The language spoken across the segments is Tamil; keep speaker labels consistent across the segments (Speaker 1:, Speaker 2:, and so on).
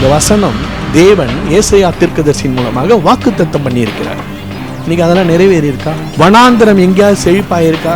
Speaker 1: இந்த வசனம் தேவன் ஏசையா தீர்க்கதர்சின் மூலமாக வாக்குத்தத்தம் பண்ணியிருக்கிறார். இன்னைக்கு அதெல்லாம் நிறைவேறியிருக்கா? வனாந்திரம் எங்கேயாவது செழிப்பாயிருக்கா?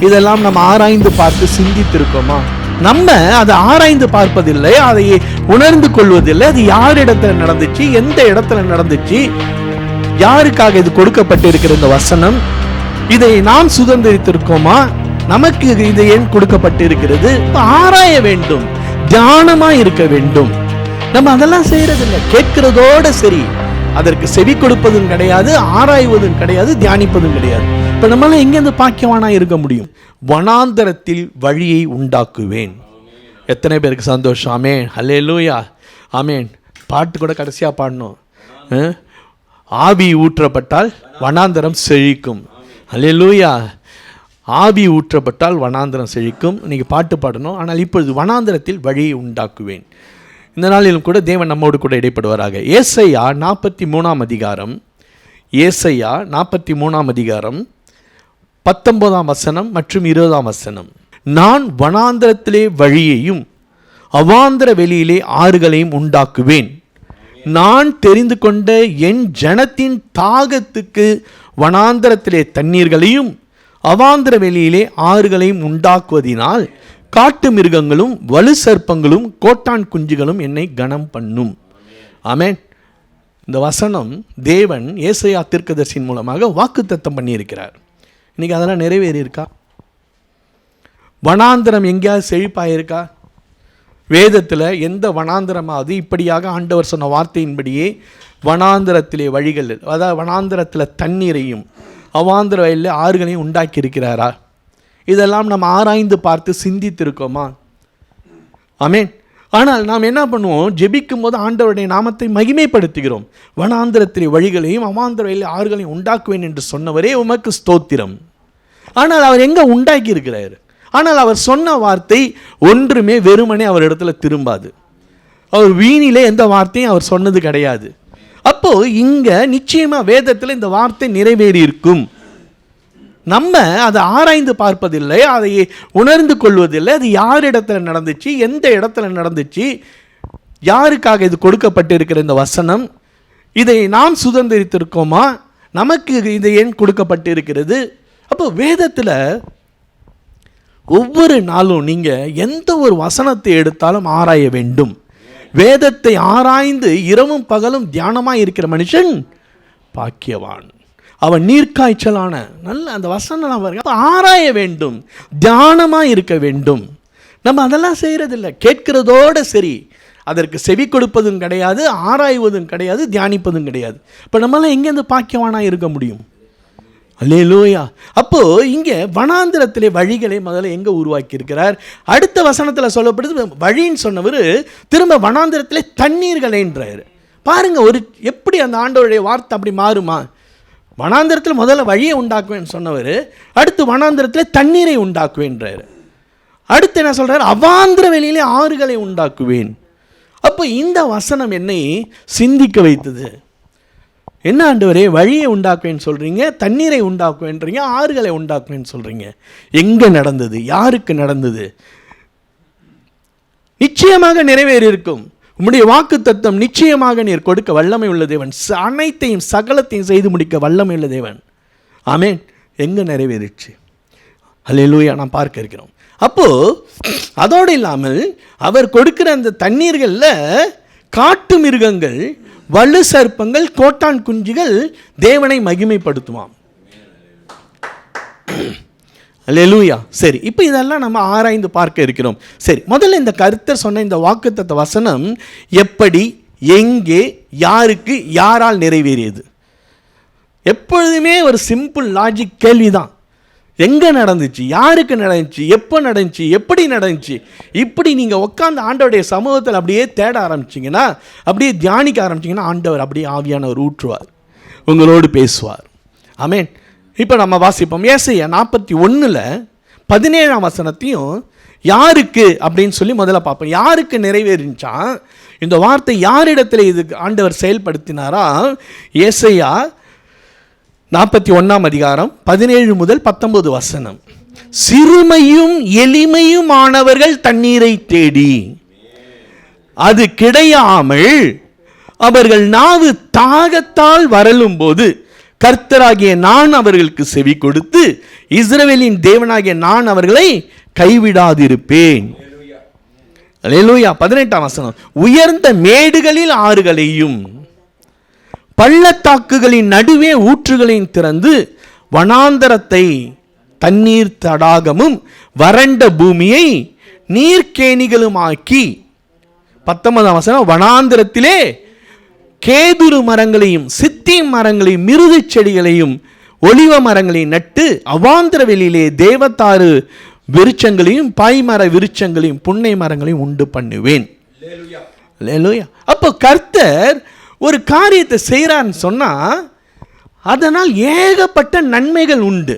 Speaker 1: இதெல்லாம் நம்ம ஆராய்ந்து பார்த்து சிந்தித்திருக்கோமா? நம்ம அதை ஆராய்ந்து பார்ப்பதில்லை அதை உணர்ந்து கொள்வதில்லை. அது யார் இடத்துல நடந்துச்சு எந்த இடத்துல நடந்துச்சு யாருக்காக இது கொடுக்கப்பட்டிருக்கிற இந்த வசனம்? இதை நாம் சுதந்திரித்திருக்கோமா? நமக்கு இது ஏன் கொடுக்கப்பட்டிருக்கிறது? ஆராய வேண்டும் தியானமா இருக்க வேண்டும். நம்ம அதெல்லாம் செய்யறதில்லை. கேட்கிறதோட சரி. அதற்கு செவி கொடுப்பதும் கிடையாது ஆராய்வதும் கிடையாது தியானிப்பதும் கிடையாது. இப்போ நம்மளால் எங்கேருந்து பாக்கியவானா இருக்க முடியும்? வனாந்தரத்தில் வழியை உண்டாக்குவேன். எத்தனை பேருக்கு சந்தோஷம்? ஆமேன். ஹலே லூயா ஆமேன். பாட்டு கூட கடைசியாக பாடணும். ஆவி ஊற்றப்பட்டால் வனாந்தரம் செழிக்கும். அல்லேலூயா ஆவி ஊற்றப்பட்டால் வனாந்தரம் செழிக்கும். நீங்கள் பாட்டு பாடணும். ஆனால் இப்பொழுது வனாந்தரத்தில் வழியை உண்டாக்குவேன். இந்த நாளிலும் கூட தேவன் நம்மோடு கூட இடைப்படுவாராக. ஏசையா நாற்பத்தி மூணாம் அதிகாரம். ஏசையா நாற்பத்தி மூணாம் அதிகாரம். பத்தொன்பதாம் வசனம் மற்றும் இருபதாம் வசனம். நான் வனாந்திரத்திலே வழியையும் அவாந்திர வெளியிலே ஆறுகளையும் உண்டாக்குவேன். நான் தெரிந்து கொண்ட என் ஜனத்தின் தாகத்துக்கு வனாந்திரத்திலே தண்ணீர்களையும் அவாந்திர வெளியிலே ஆறுகளையும் உண்டாக்குவதினால் காட்டு மிருகங்களும் வலு சர்ப்பங்களும் கோட்டான் குஞ்சுகளும் என்னை கனம் பண்ணும். ஆமேன். இந்த வசனம் தேவன் ஏசையா தீர்க்கதர்சியின் மூலமாக வாக்குத்தத்தம் பண்ணியிருக்கிறார். இன்றைக்கி அதெல்லாம் நிறைவேறி இருக்கா எங்கேயாவது செழிப்பாயிருக்கா? வேதத்தில் எந்த வனாந்திரமாவது இப்படியாக ஆண்டவர் சொன்ன வார்த்தையின்படியே வனாந்திரத்திலே வழிகள் அதாவது வனாந்திரத்தில் தண்ணீரையும் அவாந்திர வயலில் ஆறுகளையும் உண்டாக்கி இருக்கிறாரா இதெல்லாம் நம்ம ஆராய்ந்து பார்த்து சிந்தித்திருக்கோமா? ஆமேன். ஆனால் நாம் என்ன பண்ணுவோம்? ஜெபிக்கும் போது ஆண்டவருடைய நாமத்தை மகிமைப்படுத்துகிறோம். வனாந்திரத்திலே வழிகளையும் அவாந்திர வழியில் ஆறுகளையும் உண்டாக்குவேன் என்று சொன்னவரே உமக்கு ஸ்தோத்திரம். ஆனால் அவர் எங்கே உண்டாக்கி இருக்கிறார் ஆனால் அவர் சொன்ன வார்த்தை ஒன்றுமே வெறுமனே அவர் இடத்துல திரும்பாது. அவர் வீணிலே எந்த வார்த்தையும் அவர் சொன்னது கிடையாது. அப்போது இங்கே நிச்சயமாக வேதத்தில் இந்த வார்த்தை நிறைவேறி இருக்கும் நம்ம அதை ஆராய்ந்து பார்ப்பதில்லை அதை உணர்ந்து கொள்வதில்லை. அது யார் இடத்துல நடந்துச்சு எந்த இடத்துல நடந்துச்சு யாருக்காக இது கொடுக்கப்பட்டிருக்கிற இந்த வசனம் இதை நாம் சுதந்திரித்திருக்கோமா? நமக்கு இது ஏன் கொடுக்கப்பட்டிருக்கிறது? அப்போ வேதத்தில் ஒவ்வொரு நாளும் நீங்கள் எந்த ஒரு வசனத்தை எடுத்தாலும் ஆராய வேண்டும். வேதத்தை ஆராய்ந்து இரவும் பகலும் தியானமாக இருக்கிற மனுஷன் பாக்கியவான். அவன் நீர்க்காய்ச்சலான நல்ல அந்த வசனம் பாருங்க. அப்போ ஆராய வேண்டும் தியானமாக இருக்க வேண்டும். நம்ம அதெல்லாம் செய்கிறதில்ல கேட்கிறதோடு சரி. அதற்கு செவி கொடுப்பதும் கிடையாது ஆராய்வதும் கிடையாது தியானிப்பதும் கிடையாது. இப்போ நம்மளாம் எங்கேருந்து பாக்கியவானாக இருக்க முடியும்? அல்லே லோயா அப்போது இங்கே வனாந்திரத்திலே வழிகளை முதல்ல எங்கே உருவாக்கியிருக்கிறார்? அடுத்த வசனத்தில் சொல்லப்படுது வழின்னு சொன்னவர் திரும்ப வனாந்திரத்திலே தண்ணீர்களேன்றார் பாருங்கள் ஒரு எப்படி அந்த ஆண்டோடைய வார்த்தை அப்படி மாறுமா? வனாந்திரத்தில் முதல்ல வழியை உண்டாக்குவேன்னு சொன்னவர் அடுத்து வனாந்திரத்தில் தண்ணீரை உண்டாக்குவேன்றார். அடுத்து என்ன சொல்கிறார் அவாந்திர வெளியிலே ஆறுகளை உண்டாக்குவேன். அப்போ இந்த வசனம் என்னை சிந்திக்க வைத்தது. என்ன ஆண்டவரே வழியை உண்டாக்குவேன்னு சொல்கிறீங்க தண்ணீரை உண்டாக்குவேன்றீங்க ஆறுகளை உண்டாக்குவேன்னு சொல்கிறீங்க எங்கே நடந்தது? யாருக்கு நடந்தது? நிச்சயமாக நிறைவேறி இருக்கும் உம்முடைய வாக்கு தத்துவம் நிச்சயமாக நீர் கொடுக்க வல்லமை உள்ள தேவன். அனைத்தையும் சகலத்தையும் செய்து முடிக்க வல்லமை உள்ள தேவன். ஆமேன். எங்கே நிறைவேறிச்சு அல்லேலூயா நான் பார்க்க இருக்கிறோம். அப்போது அதோடு இல்லாமல் அவர் கொடுக்கிற அந்த தண்ணீர்களில் காட்டு மிருகங்கள் வலு சர்ப்பங்கள் கோட்டான் குஞ்சுகள் தேவனை மகிமைப்படுத்துவான் லெலூயா சரி இப்போ இதெல்லாம் நம்ம ஆராய்ந்து பார்க்க இருக்கிறோம். சரி முதல்ல இந்த கருத்தர் சொன்ன இந்த வாக்குத்தத்த வசனம் எப்படி எங்கே யாருக்கு யாரால் நிறைவேறியது? எப்பொழுதுமே ஒரு சிம்பிள் லாஜிக் கேள்வி தான் எங்கே நடந்துச்சு யாருக்கு நடந்துச்சு எப்போ நடந்துச்சு எப்படி நடந்துச்சு? இப்படி நீங்கள் உட்காந்து ஆண்டவருடைய சமூகத்தில் அப்படியே தேட ஆரம்பிச்சிங்கன்னா அப்படியே தியானிக்க ஆரம்பிச்சிங்கன்னா ஆண்டவர் அப்படியே ஆவியானவர் ஊற்றுவார் உங்களோடு பேசுவார். ஆமென் இப்போ நம்ம வாசிப்போம். ஏசைய நாற்பத்தி ஒன்றில் பதினேழாம் வசனத்தையும் யாருக்கு அப்படின்னு சொல்லி முதல்ல பார்ப்போம். யாருக்கு நிறைவேறிச்சா? இந்த வார்த்தை யாரிடத்தில் இது ஆண்டவர் செயல்படுத்தினாரா? ஏசையா நாற்பத்தி ஒன்றாம் அதிகாரம் பதினேழு முதல் பத்தொன்பது வசனம். சிறுமையும் எளிமையுமானவர்கள் தண்ணீரை தேடி அது கிடையாமல் அவர்கள் நாவு தாகத்தால் வரலும் போது கர்த்தராகிய நான் அவர்களுக்கு செவி கொடுத்து இஸ்ரவேலின் தேவனாகிய நான் அவர்களை கைவிடாதிருப்பேன். அல்லேலூயா பதினெட்டாம் வசனம். உயர்ந்த மேடுகளில் ஆறுகளையும் பள்ளத்தாக்குகளின் நடுவே ஊற்றுகளையும் திறந்து வனாந்தரத்தை தண்ணீர் தடாகமும் வறண்ட பூமியை நீர்க்கேணிகளுமாக்கி பத்தொன்பதாம் வசனம் வனாந்திரத்திலே கேதுரு மரங்களையும் சித்தி மரங்களையும் மிருது செடிகளையும் ஒலிவ மரங்களையும் நட்டு அவாந்திர வெளியிலே தேவத்தாறு விருட்சங்களையும் பாய்மர விருட்சங்களையும் புன்னை மரங்களையும் உண்டு பண்ணுவேன். அப்போ கர்த்தர் ஒரு காரியத்தை செய்கிறான்னு சொன்னா அதனால் ஏகப்பட்ட நன்மைகள் உண்டு.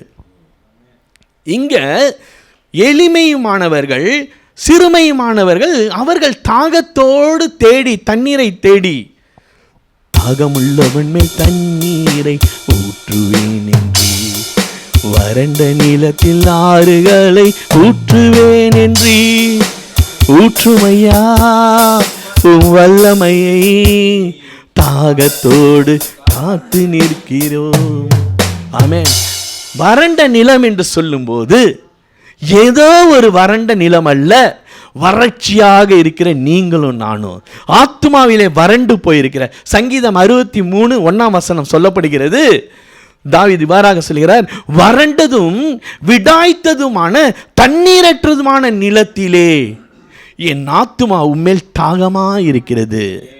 Speaker 1: இங்க எளிமையுமானவர்கள் சிறுமையுமானவர்கள் அவர்கள் தாகத்தோடு தேடி தண்ணீரை தேடி தாகமுள்ளவன் மேல் தண்ணீரை ஊற்றுவேன் என்று. வறண்ட நிலத்தில் ஆறுகளை ஊற்றுவேன் என்று. ஊற்றுமையா உம் வல்லமையை தாகத்தோடு காத்து நிற்கிறோம். ஆமே வறண்ட நிலம் என்று சொல்லும்போது ஏதோ ஒரு வறண்ட நிலம் அல்ல. வறட்சியாக இருக்கிற நீங்களும் நானும். ஆத்மாவிலே வறண்டு போயிருக்கிற சங்கீதம் அறுபத்தி மூணு ஒன்றாம் வசனம் சொல்லப்படுகிறது. தாவித் இவ்வாறாக சொல்கிறார் வறண்டதும் விடாய்த்ததுமான தண்ணீரற்றதுமான நிலத்திலே என் ஆத்துமா உண்மையில் தாகமாக இருக்கிறது.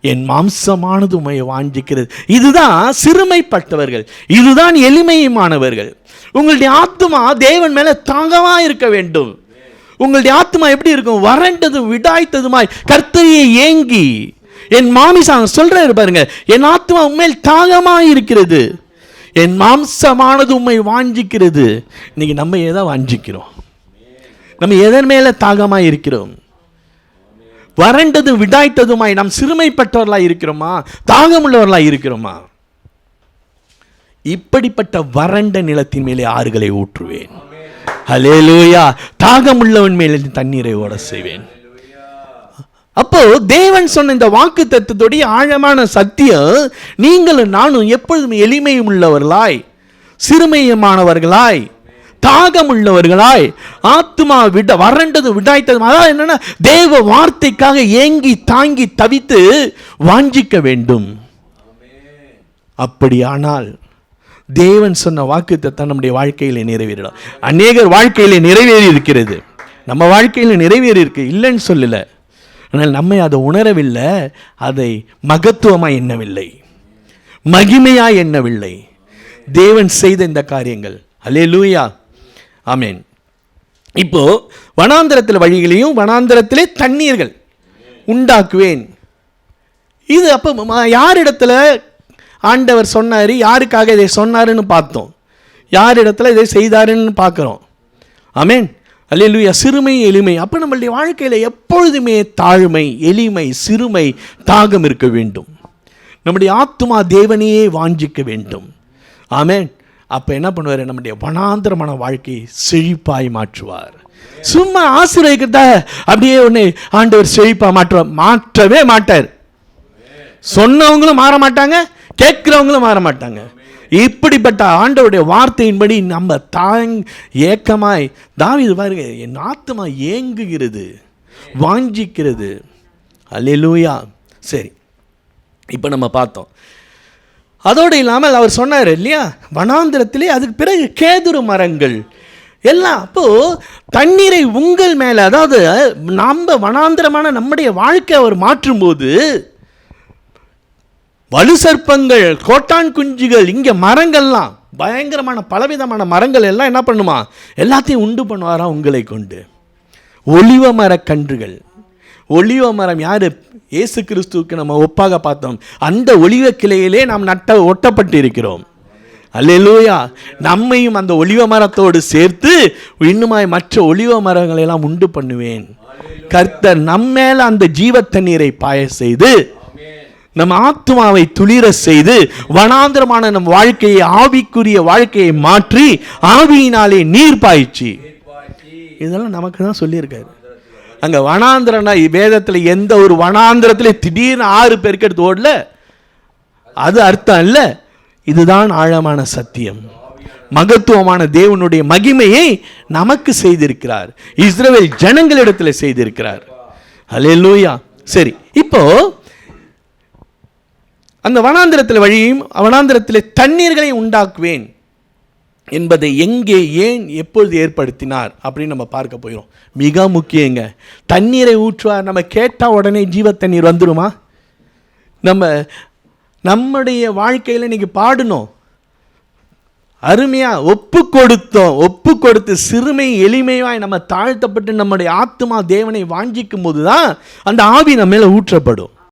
Speaker 1: என் மாம்சமானது உண்மையை வாஞ்சிக்கிறது. இதுதான் சிறுமைப்பட்டவர்கள் இதுதான் எளிமையுமானவர்கள் உங்களுடைய ஆத்துமா தேவன் மேலே தாகமாக இருக்க வேண்டும். உங்களுடைய ஆத்துமா எப்படி இருக்கும்? வறண்டதும் விடாய்த்ததுமாய் கர்த்தரியை ஏங்கி என் மாமிசம் சொல்றாரு பாருங்க என் ஆத்மா உண்மையில் தாகமாக இருக்கிறது என் மாம்சமானது உண்மை வாஞ்சிக்கிறது. இன்னைக்கு நம்ம எதை வாஞ்சிக்கிறோம்? நம்ம எதன் மேல தாகமாக இருக்கிறோம் வறண்டதும் விடாய்த்ததுமாய் நாம் சிறுமைப்பட்டவர்களாய் இருக்கிறோமா? தாகமுள்ளவர்களாய் இருக்கிறோமா? இப்படிப்பட்ட வறண்ட நிலத்தின் மேலே ஆறுகளை ஊற்றுவேன். ஹலேலூயா தாகமுள்ளவன் மேலே தண்ணீரை ஓட செய்வேன். அப்போ தேவன் சொன்ன இந்த வாக்கு தத்துவத்துடைய ஆழமான சத்தியம் நீங்களும் நானும் எப்பொழுதும் எளிமையும் உள்ளவர்களாய் சிறுமையமானவர்களாய் தாகம் உள்ளவர்களாய் ஆத்மா விட வறண்டது விடாய்த்தது அதாவது என்னன்னா தேவ வார்த்தைக்காக ஏங்கி தாங்கி தவித்து வாஞ்சிக்க வேண்டும். அப்படியானால் தேவன் சொன்ன வாக்குத்தத்தம் நம்முடைய வாழ்க்கையில நிறைவேறிடும். அநேகர் வாழ்க்கையில நிறைவேறி இருக்கிறது. நம்ம வாழ்க்கையில நிறைவேறி இருக்கு இல்லைன்னு சொல்லல. ஆனால் நம்மை அதை உணரவில்லை அதை மகத்துவமாக எண்ணவில்லை. மகிமையாக எண்ணவில்லை. தேவன் செய்த இந்த காரியங்கள். அல்லே லூயா ஆமேன் இப்போ வனாந்தரத்தில் வழிகளையும் வனாந்தரத்திலே தண்ணீர்கள் உண்டாக்குவேன். இது அப்போ யார் இடத்துல ஆண்டவர் சொன்னார் யாருக்காக இதை சொன்னாருன்னு பார்த்தோம். யார் இடத்துல இதை செய்தாருன்னு பார்க்குறோம். அமேன் அல்லேலூயா சிறுமை எளிமை. அப்போ நம்மளுடைய வாழ்க்கையில் எப்பொழுதுமே தாழ்மை எளிமை சிறுமை தாகம் இருக்க வேண்டும். நம்முடைய ஆத்மா தேவனையே வாஞ்சிக்க வேண்டும். ஆமேன் அப்போ என்ன பண்ணுவார்? நம்முடைய வனாந்திரமான வாழ்க்கையை செழிப்பாய் மாற்றுவார். சும்மா ஆசிரியர்கிட்ட அப்படியே ஒன்று ஆண்டவர் செழிப்பாக மாற்றுவார் மாற்றவே மாட்டார். சொன்னவங்களும் மாற மாட்டாங்க கேட்குறவங்களும் மாற மாட்டாங்க இப்படிப்பட்ட ஆண்டவருடைய வார்த்தையின்படி நம்ம தாங் ஏக்கமாய் தாவிது பாருங்க என் ஆத்மா ஏங்குகிறது வாஞ்சிக்கிறது. அல்லூயா சரி இப்போ நம்ம பார்த்தோம். அதோடு இல்லாமல் அவர் சொன்னார் இல்லையா வனாந்திரத்திலே அதுக்கு பிறகு கேதுரு மரங்கள். எல்லாம் அப்போது தண்ணீரை உங்கள் மேலே அதாவது நம்ம வனாந்திரமான நம்முடைய வாழ்க்கை அவர் மாற்றும்போது வலு சர்ப்பங்கள் கோட்டான் குஞ்சுகள் இங்கே மரங்கள்லாம் பயங்கரமான பலவிதமான மரங்கள் எல்லாம் என்ன பண்ணுமா? எல்லாத்தையும் உண்டு பண்ணுவாரா உங்களை கொண்டு? ஒளிவ மர கன்றுகள். ஒளிவ மரம் யார்? இயேசு கிறிஸ்துவுக்கு நம்ம ஒப்பாக பார்த்தோம். அந்த ஒளிவ கிளையிலே நாம் நட்ட ஒட்டப்பட்டு இருக்கிறோம் அல்லேலூயா. நம்மையும் அந்த ஒளிவ மரத்தோடு சேர்த்து இன்னுமாய் மற்ற ஒளிவ மரங்களை எல்லாம் உண்டு பண்ணுவேன். கர்த்தர் நம்ம மேல அந்த ஜீவ தண்ணீரை பாய செய்து நம் ஆத்மாவை துளிர செய்து வனாந்திரமான நம் வாழ்க்கையை ஆவிக்குரிய வாழ்க்கையை மாற்றி ஆவியினாலே நீர் பாய்ச்சி. இதெல்லாம் நமக்கு தான் சொல்லியிருக்காரு. அங்கே வனாந்திரம்னா வேதத்தில் எந்த ஒரு வனாந்திரத்துல திடீர்னு ஆறு பெருக்கெடுத்து ஓடல? அது அர்த்தம் இல்லை. இதுதான் ஆழமான சத்தியம். மகத்துவமான தேவனுடைய மகிமையை நமக்கு செய்திருக்கிறார். இஸ்ரவேல் ஜனங்களிடத்தில் செய்திருக்கிறார். அலே லூயா சரி இப்போ அந்த வனாந்திரத்தில் வழியும் வனாந்திரத்தில் தண்ணீர்களை உண்டாக்குவேன் என்பதை எங்கே ஏன் எப்பொழுது ஏற்படுத்தினார் அப்படின்னு நம்ம பார்க்க போயிடும் மிக முக்கியங்க. தண்ணீரை ஊற்றுவார். நம்ம கேட்டால் உடனே ஜீவ தண்ணீர் வந்துருமா? நம்ம நம்முடைய வாழ்க்கையில் இன்னைக்கு பாடணும் அருமையாக ஒப்பு கொடுத்தோம். ஒப்பு கொடுத்து சிறுமை எளிமையாய் நம்ம தாழ்த்தப்பட்டு நம்முடைய ஆத்மா தேவனை வாஞ்சிக்கும் போது தான் அந்த ஆவி நம்ம மேலே ஊற்றப்படும்.